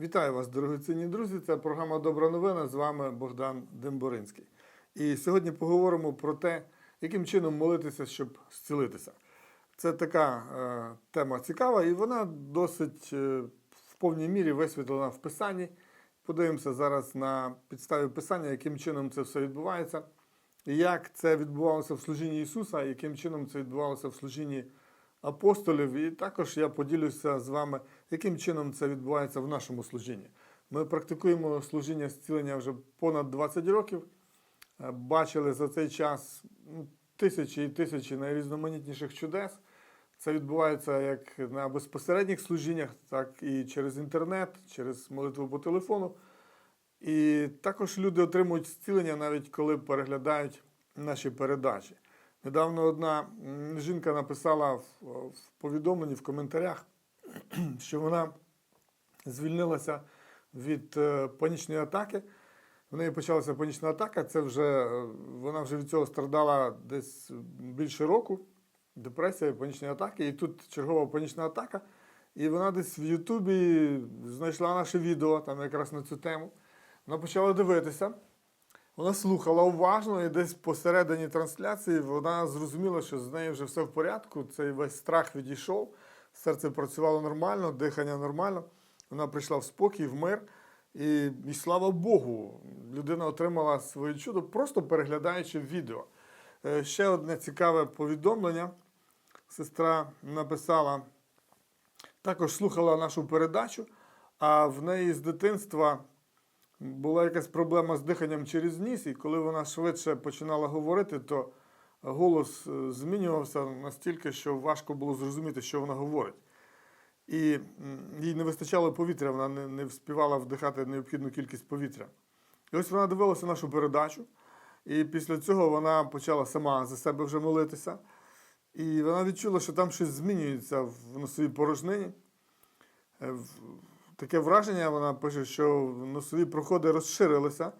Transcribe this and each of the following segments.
Вітаю вас, дорогоцінні друзі. Це програма Добра новина. З вами Богдан Демборинський. І сьогодні поговоримо про те, яким чином молитися, щоб зцілитися. Це така е, тема цікава, і вона досить е, в повній мірі висвітлена в Писанні. Подивимося зараз на підставі Писання, яким чином це все відбувається, як це відбувалося в служінні Ісуса, яким чином це відбувалося в служінні апостолів. І також я поділюся з вами, яким чином це відбувається в нашому служінні. Ми практикуємо служіння зцілення вже понад 20 років. Е, Бачили за цей час ну, тисячі і тисячі найрізноманітніших чудес. Це відбувається як на безпосередніх служіннях, так і через інтернет, через молитву по телефону. І також люди отримують зцілення, навіть коли переглядають наші передачі. Недавно одна жінка написала в, в повідомленні в коментарях, що вона звільнилася від е, панічної атаки. В неї почалася панічна атака. Це вже е, вона вже від цього страдала десь більше року. Депресія, панічні атаки. І тут чергова панічна атака. І вона десь в Ютубі знайшла наше відео там якраз на цю тему. Вона почала дивитися. Вона слухала уважно, і десь посередині трансляції вона зрозуміла, що з нею вже все в порядку. Цей весь страх відійшов, серце працювало нормально, дихання нормально. Вона прийшла в спокій, в мир. І, і слава Богу, людина отримала своє чудо, просто переглядаючи відео. Е, Ще одне цікаве повідомлення. Сестра написала, також слухала нашу передачу, а в неї з дитинства була якась проблема з диханням через ніс, і коли вона швидше починала говорити, то голос е, змінювався настільки, що важко було зрозуміти, що вона говорить. І їй не вистачало повітря, вона не, не вспівала вдихати необхідну кількість повітря. І ось вона дивилася нашу передачу, і після цього вона почала сама за себе вже молитися. І вона відчула, що там щось змінюється в носовій порожнині. Е, Таке враження, вона пише, що носові проходи розширилися.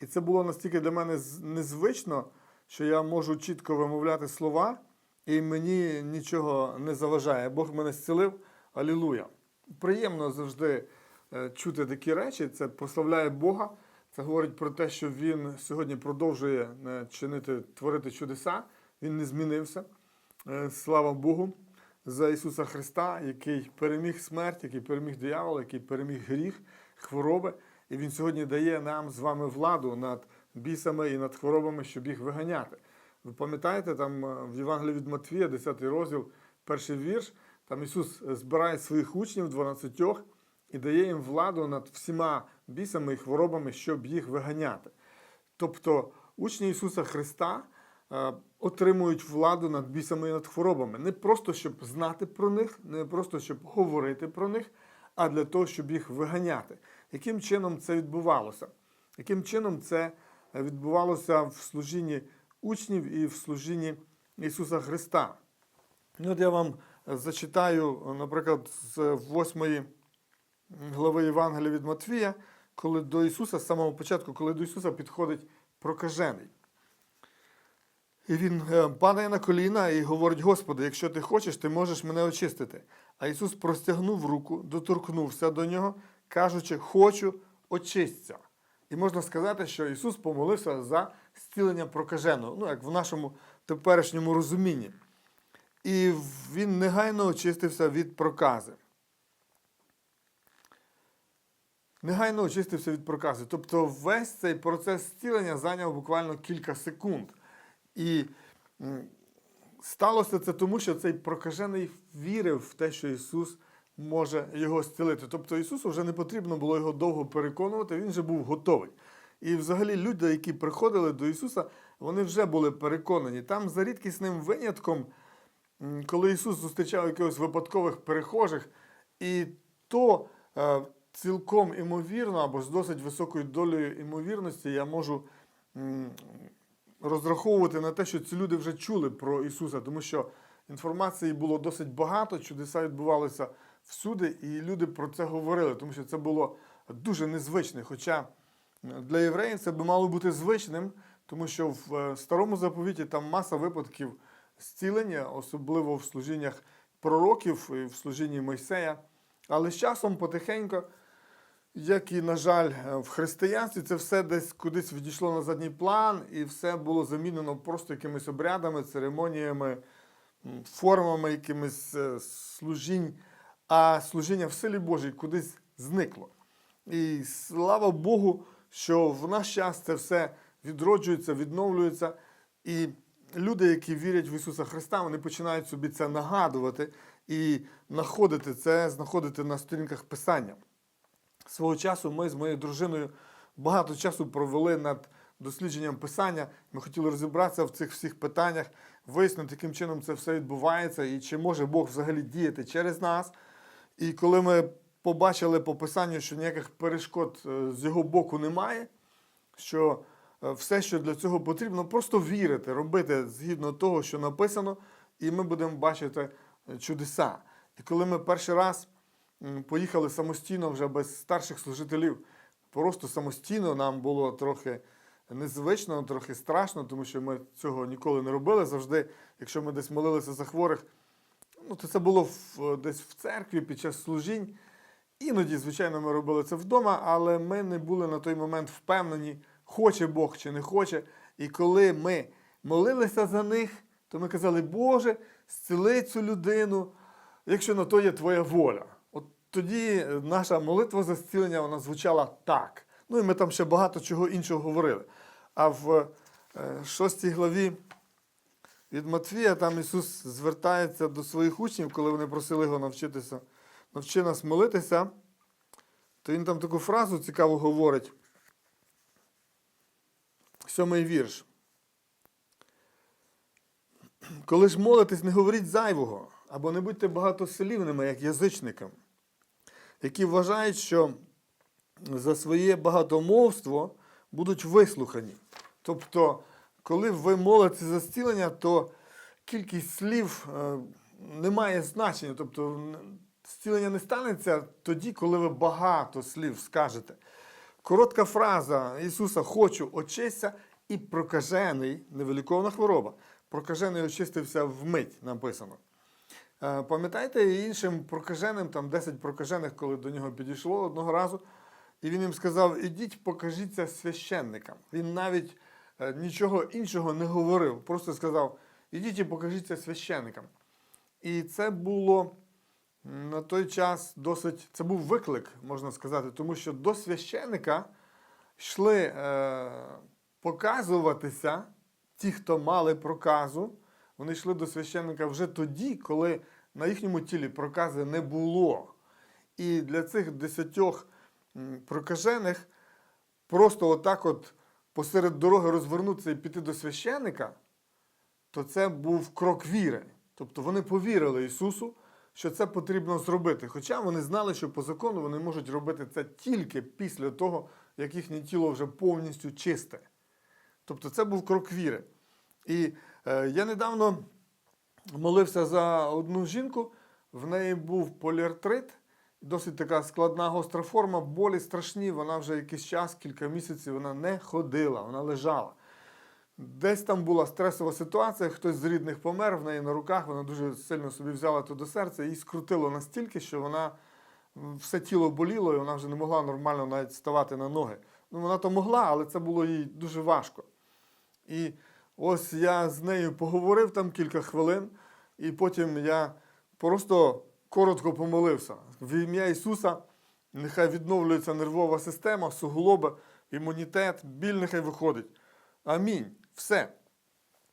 І це було настільки для мене незвично, що я можу чітко вимовляти слова, і мені нічого не заважає. Бог мене зцілив. Алілуя. Приємно завжди е, чути такі речі. Це прославляє Бога. Це говорить про те, що Він сьогодні продовжує е, чинити, творити чудеса. Він не змінився. Е, Слава Богу за Ісуса Христа, який переміг смерть, який переміг диявола, який переміг гріх, хвороби. І Він сьогодні дає нам з вами владу над бісами і над хворобами, щоб їх виганяти. Ви пам'ятаєте, там е, в Євангелії від Матвія, 10 розділ, перший вірш, там Ісус збирає своїх учнів, 12, і дає їм владу над всіма бісами і хворобами, щоб їх виганяти. Тобто учні Ісуса Христа е, отримують владу над бісами і над хворобами. Не просто щоб знати про них, не просто щоб говорити про них, а для того, щоб їх виганяти. Яким чином це відбувалося? Яким чином це відбувалося в служінні учнів і в служінні Ісуса Христа? Ну, от я вам зачитаю, наприклад, з 8 глави Євангелія від Матвія, коли до Ісуса, з самого початку, коли до Ісуса підходить прокажений. І він е, падає на коліна і говорить: Господи, якщо ти хочеш, ти можеш мене очистити. А Ісус простягнув руку, доторкнувся до нього, кажучи, хочу, очисться. І можна сказати, що Ісус помолився за зцілення прокаженого, ну як в нашому теперішньому розумінні. І він негайно очистився від прокази. Негайно очистився від прокази. Тобто весь цей процес зцілення зайняв буквально кілька секунд. І сталося це тому, що цей прокажений вірив в те, що Ісус може його зцілити. Тобто Ісусу вже не потрібно було його довго переконувати, він вже був готовий. І взагалі люди, які приходили до Ісуса, вони вже були переконані. Там за рідкісним винятком, коли Ісус зустрічав якихось випадкових перехожих, і то е, цілком імовірно або з досить високою долею імовірності я можу розраховувати на те, що ці люди вже чули про Ісуса, тому що інформації було досить багато, чудеса відбувалися всюди, і люди про це говорили, тому що це було дуже незвичне. Хоча для євреїв це би мало бути звичним, тому що в е, старому заповіті там маса випадків зцілення, особливо в служіннях пророків і в служінні Мойсея. Але з часом потихеньку як і, на жаль, е, в християнстві, це все десь кудись відійшло на задній план, і все було замінено просто якимись обрядами, церемоніями, формами якимись е, служінь, а служіння в силі Божій кудись зникло. І слава Богу, що в наш час це все відроджується, відновлюється. І люди, які вірять в Ісуса Христа, вони починають собі це нагадувати і знаходити це, знаходити на сторінках Писання. Свого часу ми з моєю дружиною багато часу провели над дослідженням писання. Ми хотіли розібратися в цих всіх питаннях, вияснити, яким чином це все відбувається, і чи може Бог взагалі діяти через нас. І коли ми побачили по писанню, що ніяких перешкод е, з його боку немає, що е, все, що для цього потрібно, просто вірити, робити згідно того, що написано, і ми будемо бачити е, чудеса. І коли ми перший раз поїхали самостійно вже без старших служителів, просто самостійно нам було трохи незвично, трохи страшно, тому що ми цього ніколи не робили. Завжди, якщо ми десь молилися за хворих, ну, то це було в, десь в церкві під час служінь. Іноді, звичайно, ми робили це вдома, але ми не були на той момент впевнені, хоче Бог чи не хоче. І коли ми молилися за них, то ми казали, Боже, зціли цю людину, якщо на то є твоя воля. От тоді наша молитва за зцілення вона звучала так. Ну і ми там ще багато чого іншого говорили. А в е, шостій главі від Матвія там Ісус звертається до своїх учнів, коли вони просили його навчитися, навчи нас молитися, то він там таку фразу цікаву говорить. Сьомий вірш. Коли ж молитесь, не говоріть зайвого, або не будьте багатослівними, як язичникам, які вважають, що за своє багатомовство будуть вислухані. Тобто, коли ви молитеся за зцілення, то кількість слів е, не має значення. Тобто, зцілення не станеться тоді, коли ви багато слів скажете. Коротка фраза Ісуса Хочу очисться і прокажений, невиліковна хвороба. Прокажений очистився вмить, написано. Е, Пам'ятаєте, іншим прокаженим, там 10 прокажених, коли до нього підійшло одного разу, і він їм сказав: ідіть, покажіться священникам. Він навіть нічого іншого не говорив, просто сказав: ідіть і покажіться священникам. І це було на той час досить, це був виклик, можна сказати, тому що до священника йшли е, показуватися ті, хто мали проказу, вони йшли до священника вже тоді, коли на їхньому тілі прокази не було. І для цих десятьох прокажених просто отак от посеред дороги розвернутися і піти до священика, то це був крок віри. Тобто вони повірили Ісусу, що це потрібно зробити. Хоча вони знали, що по закону вони можуть робити це тільки після того, як їхнє тіло вже повністю чисте. Тобто це був крок віри. І е, я недавно молився за одну жінку, в неї був поліартрит, досить така складна гостра форма, болі страшні, вона вже якийсь час, кілька місяців, вона не ходила, вона лежала. Десь там була стресова ситуація, хтось з рідних помер в неї на руках, вона дуже сильно собі взяла то до серця, її скрутило настільки, що вона все тіло боліло, і вона вже не могла нормально навіть ставати на ноги. Ну, вона то могла, але це було їй дуже важко. І ось я з нею поговорив там кілька хвилин, і потім я просто коротко помолився. В ім'я Ісуса нехай відновлюється нервова система, суглоби, імунітет, біль нехай виходить. Амінь. Все.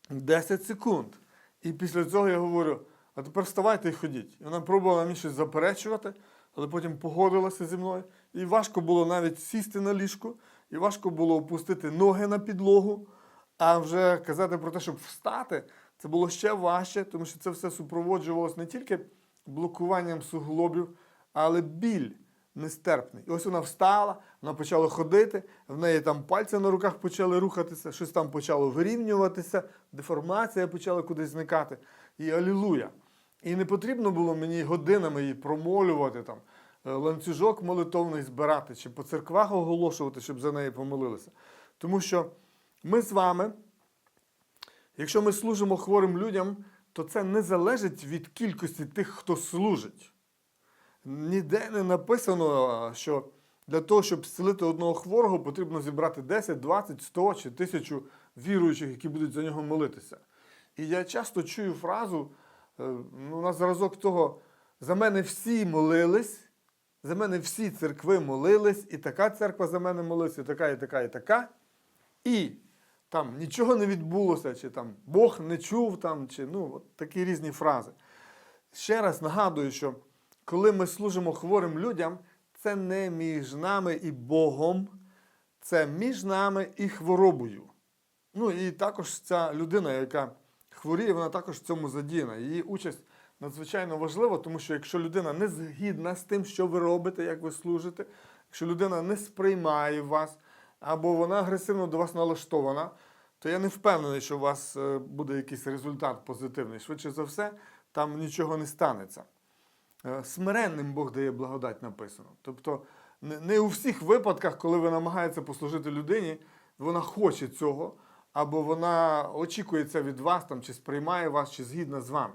10 секунд. І після цього я говорю: а тепер вставайте і ходіть. І вона пробувала мені щось заперечувати, але потім погодилася зі мною. І важко було навіть сісти на ліжку, і важко було опустити ноги на підлогу. А вже казати про те, щоб встати, це було ще важче, тому що це все супроводжувалося не тільки блокуванням суглобів, але біль нестерпний. І ось вона встала, вона почала ходити, в неї там пальці на руках почали рухатися, щось там почало вирівнюватися, деформація почала кудись зникати. І алілуя. І не потрібно було мені годинами її промолювати, там, е, ланцюжок молитовний збирати, чи по церквах оголошувати, щоб за неї помолилися. Тому що ми з вами, якщо ми служимо хворим людям, то це не залежить від кількості тих, хто служить. Ніде не написано, що для того, щоб зцілити одного хворого, потрібно зібрати 10, 20, 100 чи 1000 віруючих, які будуть за нього молитися. І я часто чую фразу е, ну, на зразок того, за мене всі молились, за мене всі церкви молились, і така церква за мене молилася, і така, і така, і така. І там нічого не відбулося, чи там Бог не чув, там, чи ну, от такі різні фрази. Ще раз нагадую, що коли ми служимо хворим людям, це не між нами і Богом, це між нами і хворобою. Ну і також ця людина, яка хворіє, вона також в цьому задіяна. Її участь надзвичайно важлива, тому що якщо людина не згідна з тим, що ви робите, як ви служите, якщо людина не сприймає вас, або вона агресивно до вас налаштована, то я не впевнений, що у вас е, буде якийсь результат позитивний. Швидше за все, там нічого не станеться. Е, Смиренним Бог дає благодать написано. Тобто не- у всіх випадках, коли ви намагаєтеся послужити людині, вона хоче цього, або вона очікує це від вас, там, чи сприймає вас, чи згідна з вами.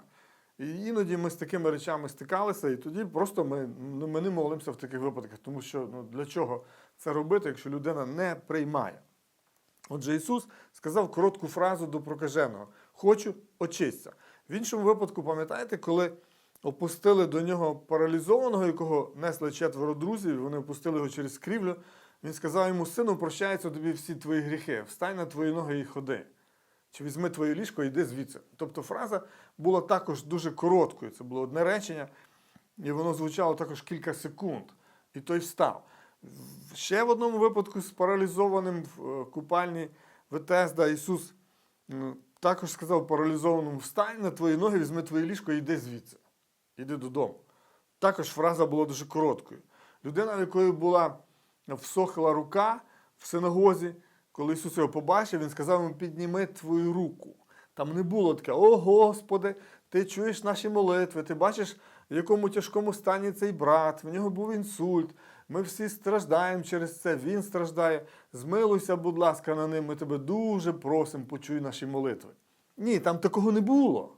І іноді ми з такими речами стикалися, і тоді просто ми, ну, ми не молимося в таких випадках, тому що ну, для чого це робити, якщо людина не приймає. Отже, Ісус сказав коротку фразу до прокаженого: Хочу, очисться. В іншому випадку, пам'ятаєте, коли опустили до нього паралізованого, якого несли четверо друзів, вони опустили його через крівлю. Він сказав йому: Сину, прощаються тобі всі твої гріхи, встань на твої ноги і ходи. Чи візьми твоє ліжко і йди звідси. Тобто фраза була також дуже короткою. Це було одне речення, і воно звучало також кілька секунд. І той встав. Ще в одному випадку з паралізованим в е, купальні Ветесда Ісус також сказав паралізованому: встань на твої ноги, візьми твоє ліжко і йди звідси. Іди додому. Також фраза була дуже короткою. Людина, в якої була всохла рука в синагозі, коли Ісус його побачив, він сказав йому: підніми твою руку. Там не було таке, о Господи, ти чуєш наші молитви, ти бачиш, в якому тяжкому стані цей брат, в нього був інсульт. Ми всі страждаємо через це, він страждає. Змилуйся, будь ласка, на ним. Ми тебе дуже просимо, почуй наші молитви. Ні, там такого не було.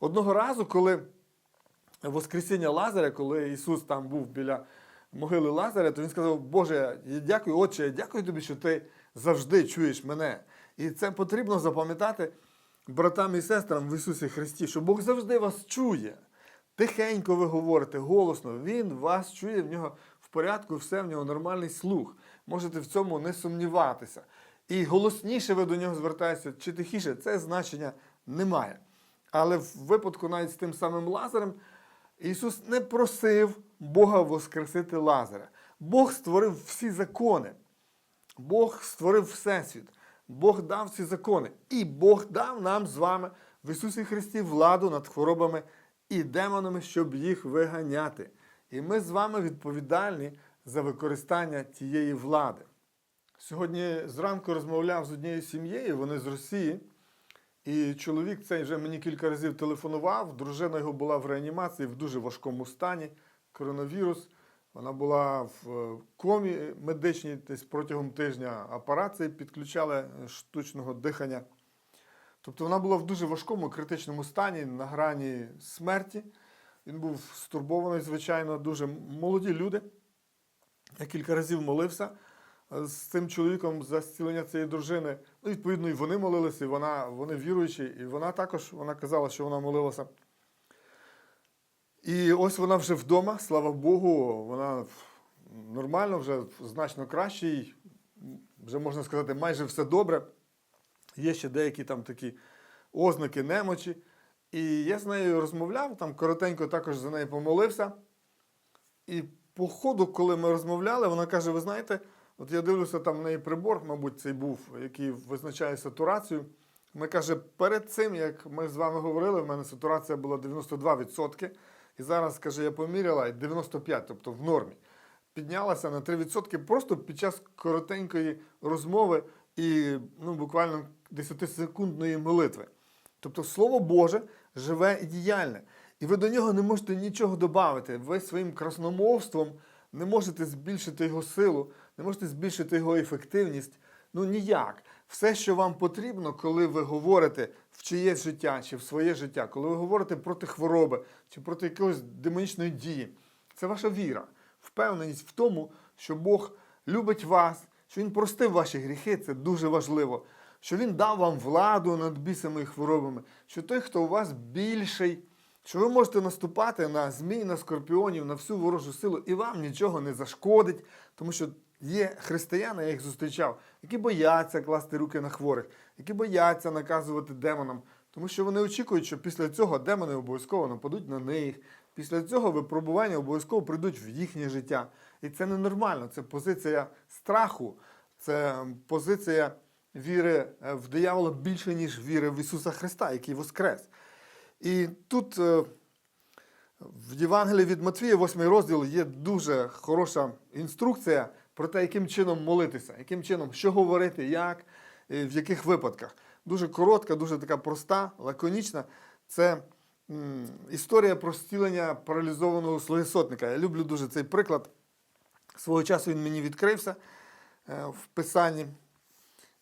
Одного разу, коли Воскресіння Лазаря, коли Ісус там був біля могили Лазаря, то він сказав: Боже, я дякую, Отче, я дякую тобі, що ти завжди чуєш мене. І це потрібно запам'ятати братам і сестрам в Ісусі Христі, що Бог завжди вас чує. Тихенько ви говорите, голосно, Він вас чує, в нього порядку, все, в нього нормальний слух. Можете в цьому не сумніватися. І голосніше ви до нього звертаєтеся, чи тихіше, це значення немає. Але в випадку навіть з тим самим Лазарем, Ісус не просив Бога воскресити Лазаря. Бог створив всі закони. Бог створив Всесвіт. Бог дав ці закони. І Бог дав нам з вами в Ісусі Христі владу над хворобами і демонами, щоб їх виганяти. І ми з вами відповідальні за використання тієї влади. Сьогодні зранку розмовляв з однією сім'єю, вони з Росії. І чоловік цей вже мені кілька разів телефонував. Дружина його була в реанімації в дуже важкому стані. Коронавірус. Вона була в е, комі медичній десь протягом тижня апарації підключали е, штучного дихання. Тобто вона була в дуже важкому критичному стані, на грані смерті. Він був стурбований, звичайно, дуже молоді люди. Я кілька разів молився е, з цим чоловіком за зцілення цієї дружини. Ну, відповідно, і вони молилися, і вона, вони віруючі, і вона також вона казала, що вона молилася. І ось вона вже вдома, слава Богу, вона нормально, вже значно краще, їй, вже можна сказати, майже все добре. Є ще деякі там такі ознаки немочі. І я з нею розмовляв, там коротенько також за нею помолився. І по ходу, коли ми розмовляли, вона каже: ви знаєте, от я дивлюся, там в неї прибор, мабуть, цей був, який визначає сатурацію. Ми каже, перед цим, як ми з вами говорили, в мене сатурація була 92%. І зараз, каже, я поміряла і 95%, тобто в нормі. Піднялася на 3% просто під час коротенької розмови і ну, буквально 10-секундної молитви. Тобто Слово Боже живе і діяльне. І ви до нього не можете нічого додати. Ви своїм красномовством не можете збільшити його силу, не можете збільшити його ефективність. Ну ніяк. Все, що вам потрібно, коли ви говорите в чиєсь життя чи в своє життя, коли ви говорите проти хвороби чи проти якоїсь демонічної дії, це ваша віра, впевненість в тому, що Бог любить вас, що Він простив ваші гріхи, це дуже важливо. Що Він дав вам владу над бісами і хворобами, що той, хто у вас більший, що ви можете наступати на змій, на скорпіонів, на всю ворожу силу, і вам нічого не зашкодить, тому що є християни, я їх зустрічав, які бояться класти руки на хворих, які бояться наказувати демонам, тому що вони очікують, що після цього демони обов'язково нападуть на них. Після цього випробування обов'язково прийдуть в їхнє життя. І це ненормально. Це позиція страху, це позиція віри е, в диявола більше, ніж віри в Ісуса Христа, який воскрес. І тут е, в Євангелії від Матвія, 8 розділ, є дуже хороша інструкція про те, яким чином молитися, яким чином, що говорити, як, і в яких випадках. Дуже коротка, дуже така проста, лаконічна. Це історія про зцілення паралізованого слугисотника. Я люблю дуже цей приклад. Свого часу він мені відкрився е, в писанні.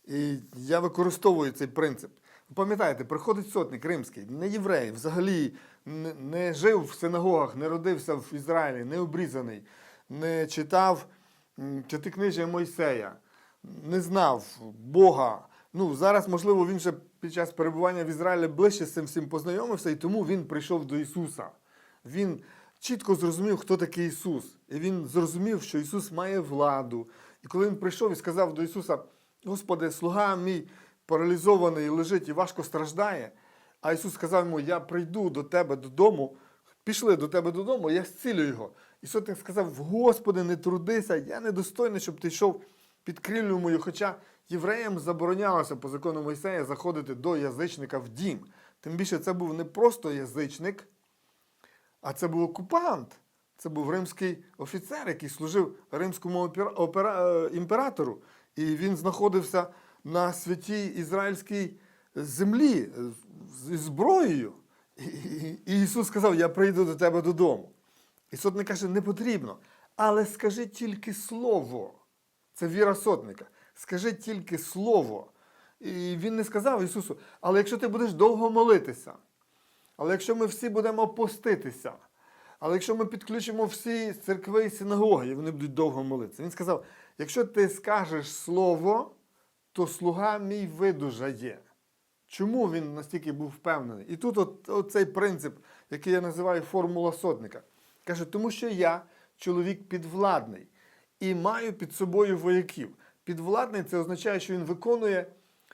І я використовую цей принцип. Пам'ятаєте, приходить сотник римський, не єврей, взагалі не, жив в синагогах, не родився в Ізраїлі, не обрізаний, не читав м, п'ятикнижжя Мойсея, не знав Бога. Ну, зараз, можливо, він вже під час перебування в Ізраїлі ближче з цим всім познайомився, і тому він прийшов до Ісуса. Він чітко зрозумів, хто такий Ісус. І він зрозумів, що Ісус має владу. І коли він прийшов і сказав до Ісуса: Господи, слуга мій паралізований лежить і важко страждає. А Ісус сказав йому: Я прийду до тебе додому, пішли до тебе додому, я зцілю його. І сотник сказав: Господи, не трудися, я недостойний, щоб ти йшов під крилю мою. Хоча євреям заборонялося по закону Мойсея заходити до язичника в дім. Тим більше це був не просто язичник, а це був окупант. Це був римський офіцер, який служив римському е, імператору. І він знаходився на святій ізраїльській землі зі зброєю. І Ісус сказав: Я прийду до тебе додому. І сотник каже, не потрібно. Але скажи тільки слово. Це віра сотника. Скажи тільки слово. І він не сказав Ісусу, але якщо ти будеш довго молитися, але якщо ми всі будемо поститися, але якщо ми підключимо всі церкви і синагоги, і вони будуть довго молитися. Він сказав: якщо ти скажеш слово, то слуга мій видужає. Чому він настільки був впевнений? І тут от, цей принцип, який я називаю формула сотника. Каже, тому що я чоловік підвладний і маю під собою вояків. Підвладний це означає, що він виконує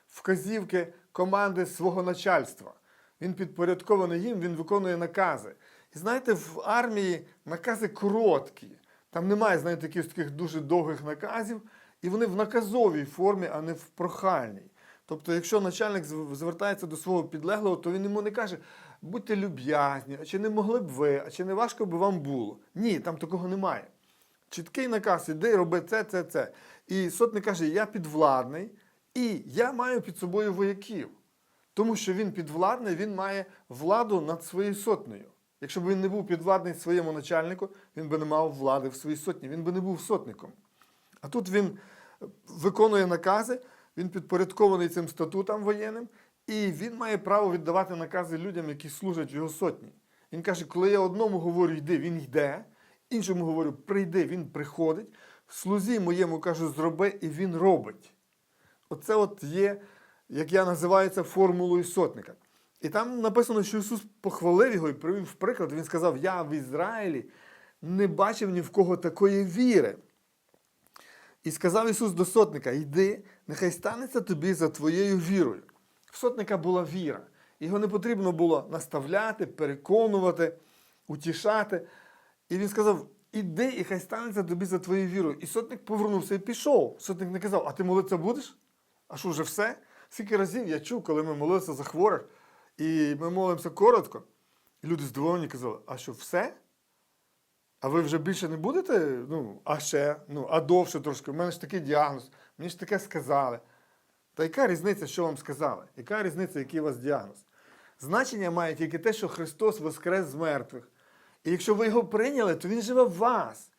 вказівки команди свого начальства. Він підпорядкований їм, він виконує накази. І знаєте, в армії накази короткі. Там немає, знаєте, якихось таких дуже довгих наказів, і вони в наказовій формі, а не в прохальній. Тобто, якщо начальник звертається до свого підлеглого, то він йому не каже, будьте люб'язні, а чи не могли б ви, а чи не важко би вам було. Ні, там такого немає. Чіткий наказ, іди, роби це, це, це. І сотник каже, я підвладний, і я маю під собою вояків. Тому що він підвладний, він має владу над своєю сотнею. Якщо б він не був підвладний своєму начальнику, він би не мав влади в своїй сотні, він би не був сотником. А тут він виконує накази, він підпорядкований цим статутам воєнним, і він має право віддавати накази людям, які служать в його сотні. Він каже, коли я одному говорю, йди, він йде, іншому говорю, прийди, він приходить, слузі моєму кажу, зроби, і він робить. Оце от є, як я називаю це, формулою сотника. І там написано, що Ісус похвалив його і привів приклад. Він сказав: Я в Ізраїлі не бачив ні в кого такої віри. І сказав Ісус до сотника: Йди, нехай станеться тобі за твоєю вірою. В сотника була віра. Його не потрібно було наставляти, переконувати, утішати. І він сказав: Іди, і хай станеться тобі за твоєю вірою. І сотник повернувся і пішов. Сотник не казав, а ти молитися будеш? А що вже все? Скільки разів я чув, коли ми молилися за хворих, і ми молимося коротко. І люди здивовані казали, а що все? А ви вже більше не будете? Ну, а ще, ну, а довше трошки. У мене ж такий діагноз, мені ж таке сказали. Та яка різниця, що вам сказали? Яка різниця, який у вас діагноз? Значення має тільки те, що Христос воскрес з мертвих. І якщо ви його прийняли, то Він живе в вас.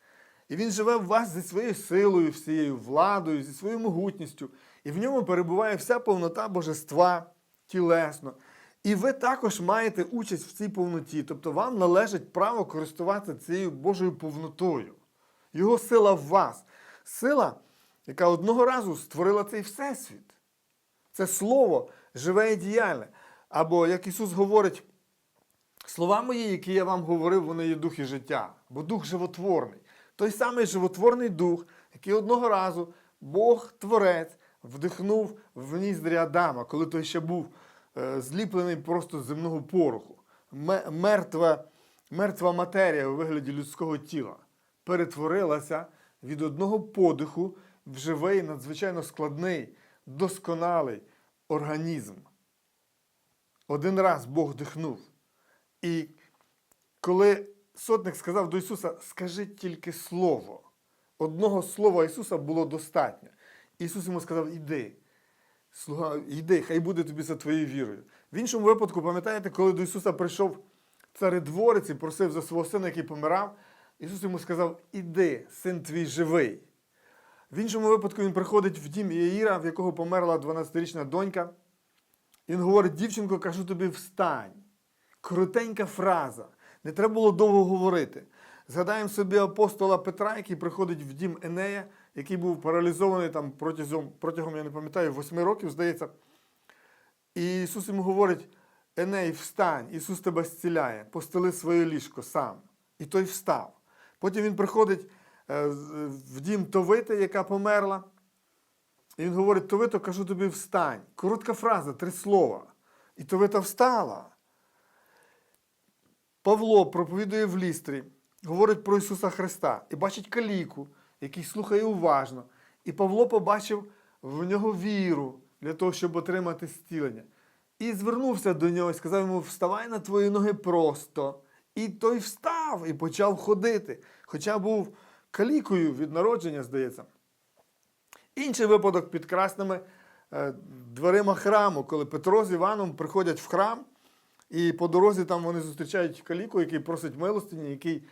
І Він живе в вас зі своєю силою, всією владою, зі своєю могутністю. І в ньому перебуває вся повнота божества тілесно. І ви також маєте участь в цій повноті. Тобто вам належить право користуватися цією Божою повнотою. Його сила в вас. сила, яка одного разу створила цей всесвіт. Це слово живе і діяльне. Або, як Ісус говорить, слова мої, які я вам говорив, вони є дух і життя, бо дух животворний. Той самий животворний дух, який одного разу Бог Творець вдихнув в ніздрі Адама, коли той ще був зліплений просто з земного пороху. Мертва, мертва матерія у вигляді людського тіла перетворилася від одного подиху в живий, надзвичайно складний, досконалий організм. Один раз Бог дихнув. І коли сотник сказав до Ісуса, скажи тільки слово. Одного слова Ісуса було достатньо. Ісус йому сказав, іди. Слуга, йди, хай буде тобі за твоєю вірою. В іншому випадку, пам'ятаєте, коли до Ісуса прийшов царедворець і просив за свого сина, який помирав, Ісус йому сказав: Іди, син твій живий. В іншому випадку він приходить в дім Іаїра, в якого померла 12-річна донька. Він говорить: дівчинко, кажу тобі, встань. Коротенька фраза. Не треба було довго говорити. Згадаємо собі апостола Петра, який приходить в дім Енея, який був паралізований там протягом, протягом я не пам'ятаю, восьми років, здається. І Ісус йому говорить: Еней, встань, Ісус тебе зціляє, постели своє ліжко сам. І той встав. Потім він приходить е, в дім Товити, яка померла. І він говорить: Товито, кажу тобі, встань. Коротка фраза, три слова. І Товита встала. Павло проповідує в лістрі, говорить про Ісуса Христа і бачить каліку, який слухає уважно. І Павло побачив в нього віру для того, щоб отримати зцілення. І звернувся до нього і сказав йому: Вставай на твої ноги просто. І той встав і почав ходити, хоча був калікою від народження, здається. Інший випадок під красними е, дверима храму, коли Петро з Іваном приходять в храм, і по дорозі там вони зустрічають каліку, який просить милостині, який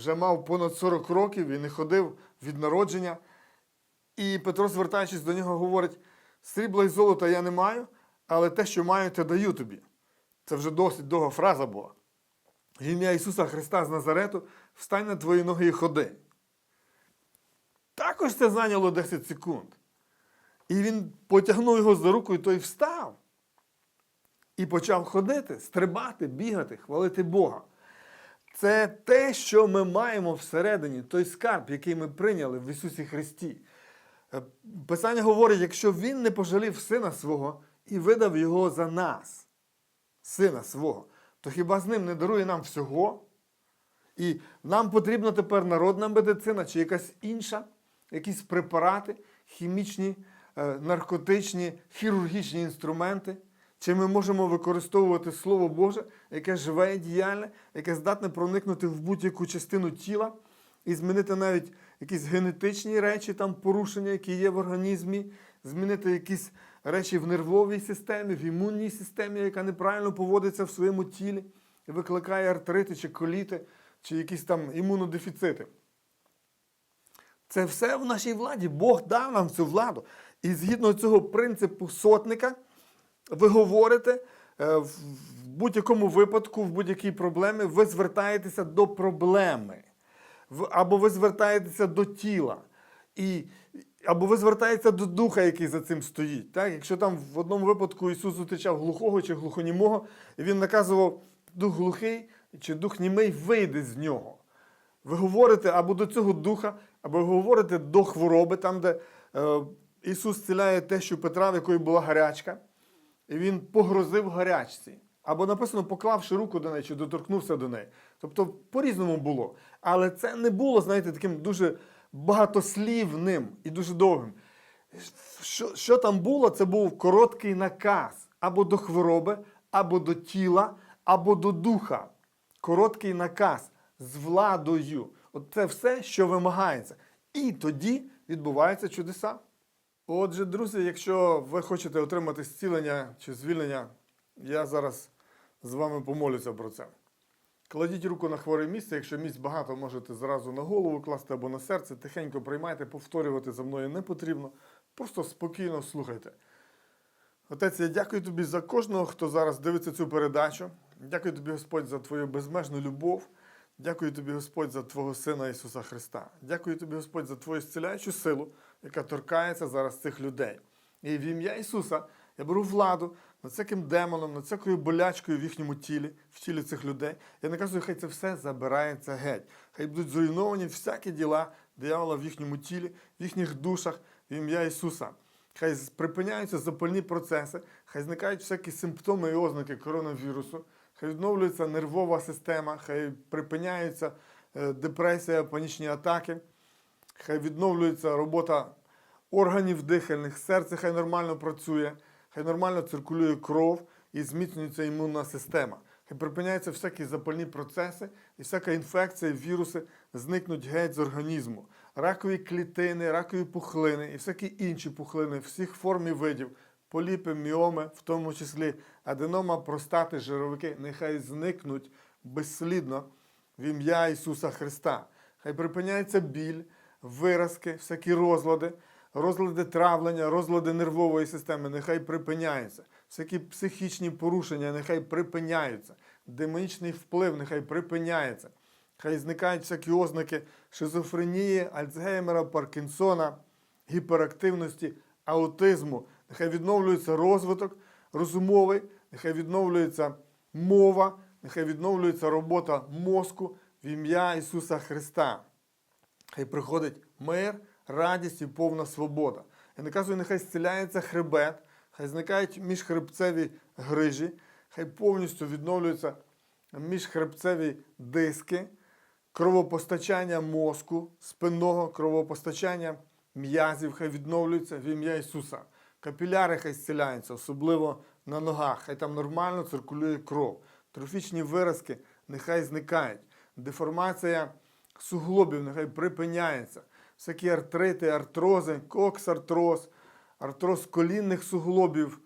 вже мав понад 40 років і не ходив від народження. І Петро, звертаючись до нього, говорить: срібла і золота я не маю, але те, що маю, те даю тобі. Це вже досить довга фраза була. В ім'я Ісуса Христа з Назарету, встань на твої ноги і ходи. Також це зайняло 10 секунд. І він потягнув його за руку, і той встав. І почав ходити, стрибати, бігати, хвалити Бога. Це те, що ми маємо всередині, той скарб, який ми прийняли в Ісусі Христі. Е, Писання говорить, якщо Він не пожалів сина свого і видав його за нас, сина свого, то хіба з ним не дарує нам всього? І нам потрібна тепер народна медицина чи якась інша, якісь препарати, хімічні, е, наркотичні, хірургічні інструменти. Чи ми можемо використовувати Слово Боже, яке живе і діяльне, яке здатне проникнути в будь-яку частину тіла і змінити навіть якісь генетичні речі, там порушення, які є в організмі, змінити якісь речі в нервовій системі, в імунній системі, яка неправильно поводиться в своєму тілі і викликає артрити чи коліти, чи якісь там імунодефіцити. Це все в нашій владі. Бог дав нам цю владу. І згідно цього принципу сотника, ви говорите е, в будь-якому випадку, в будь-якій проблемі, ви звертаєтеся до проблеми. Або ви звертаєтеся до тіла. І, або ви звертаєтеся до духа, який за цим стоїть. Так? Якщо там в одному випадку Ісус зустрічав глухого чи глухонімого, і він наказував дух глухий чи дух німий, вийди з нього. Ви говорите або до цього духа, або ви говорите до хвороби, там, де е, Ісус зціляє те, що Петра, в якої була гарячка, він погрозив гарячці. Або написано, поклавши руку до неї, чи доторкнувся до неї. Тобто по-різному було. Але це не було, знаєте, таким дуже багатослівним і дуже довгим. Що, що там було, це був короткий наказ або до хвороби, або до тіла, або до духа. Короткий наказ з владою. От це все, що вимагається. І тоді відбуваються чудеса. Отже, друзі, якщо ви хочете отримати зцілення чи звільнення, я зараз з вами помолюся про це. Кладіть руку на хворе місце, якщо місць багато, можете зразу на голову класти або на серце, тихенько приймайте, повторювати за мною не потрібно. Просто спокійно слухайте. Отець, я дякую тобі за кожного, хто зараз дивиться цю передачу. Дякую тобі, Господь, за твою безмежну любов. Дякую тобі, Господь, за Твого Сина Ісуса Христа. Дякую тобі, Господь, за Твою зціляючу силу, яка торкається зараз цих людей. І в ім'я Ісуса я беру владу над всяким демоном, над всякою болячкою в їхньому тілі, в тілі цих людей. Я наказую, хай це все забирається геть. Хай будуть зруйновані всякі діла диявола в їхньому тілі, в їхніх душах, в ім'я Ісуса. Хай припиняються запальні процеси, хай зникають всякі симптоми і ознаки коронавірусу, хай відновлюється нервова система, хай припиняється е, депресія, панічні атаки, хай відновлюється робота органів дихальних, серце хай нормально працює, хай нормально циркулює кров і зміцнюється імунна система. Хай припиняються всякі запальні процеси і всяка інфекція, віруси зникнуть геть з організму. Ракові клітини, ракові пухлини і всякі інші пухлини всіх форм і видів, поліпи, міоми, в тому числі аденома, простати, жировики, нехай зникнуть безслідно в ім'я Ісуса Христа. Хай припиняється біль, виразки, всякі розлади, розлади травлення, розлади нервової системи, нехай припиняються. Всякі психічні порушення, нехай припиняються. Демонічний вплив, нехай припиняється. Хай зникають всякі ознаки шизофренії, Альцгеймера, Паркінсона, гіперактивності, аутизму. Нехай відновлюється розвиток розумовий, нехай відновлюється мова, нехай відновлюється робота мозку в ім'я Ісуса Христа. Хай приходить мир, радість і повна свобода. Я наказую, нехай зціляється хребет, хай зникають міжхребцеві грижі, хай повністю відновлюються міжхребцеві диски, кровопостачання мозку, спинного кровопостачання м'язів, хай відновлюється в ім'я Ісуса. Капіляри хай зціляються, особливо на ногах, хай там нормально циркулює кров. Трофічні виразки нехай зникають. Деформація суглобів нехай припиняється. Всякі артрити, артрози, коксартроз, артроз колінних суглобів,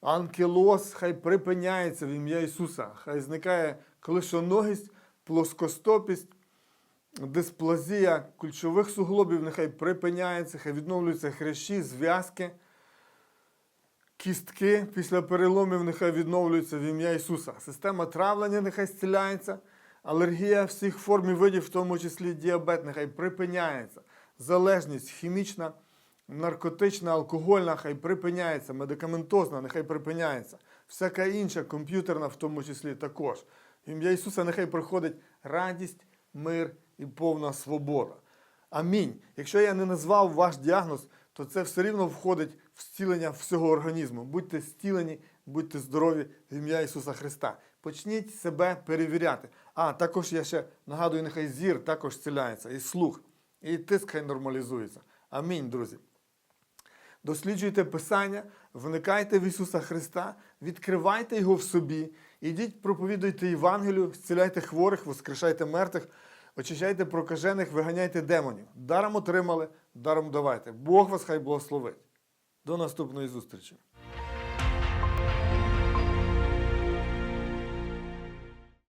анкілоз, хай припиняється в ім'я Ісуса. Хай зникає колишоногість, плоскостопість, дисплазія кульшових суглобів, нехай припиняється, хай відновлюються хрящі, зв'язки. Кістки після переломів нехай відновлюються в ім'я Ісуса. Система травлення нехай зціляється, алергія всіх форм і видів, в тому числі діабет, нехай припиняється. Залежність хімічна, наркотична, алкогольна, хай припиняється, медикаментозна, нехай припиняється. Всяка інша, комп'ютерна, в тому числі також. В ім'я Ісуса нехай приходить радість, мир і повна свобода. Амінь. Якщо я не назвав ваш діагноз, то це все рівно входить в зцілення всього організму. Будьте зцілені, будьте здорові в ім'я Ісуса Христа. Почніть себе перевіряти. А також я ще нагадую, нехай зір також зціляється, і слух, і тиск хай нормалізується. Амінь, друзі. Досліджуйте Писання, вникайте в Ісуса Христа, відкривайте Його в собі, ідіть, проповідуйте Євангелію, зціляйте хворих, воскрешайте мертвих, очищайте прокажених, виганяйте демонів. Даром отримали, даром давайте. Бог вас хай благословить. До наступної зустрічі!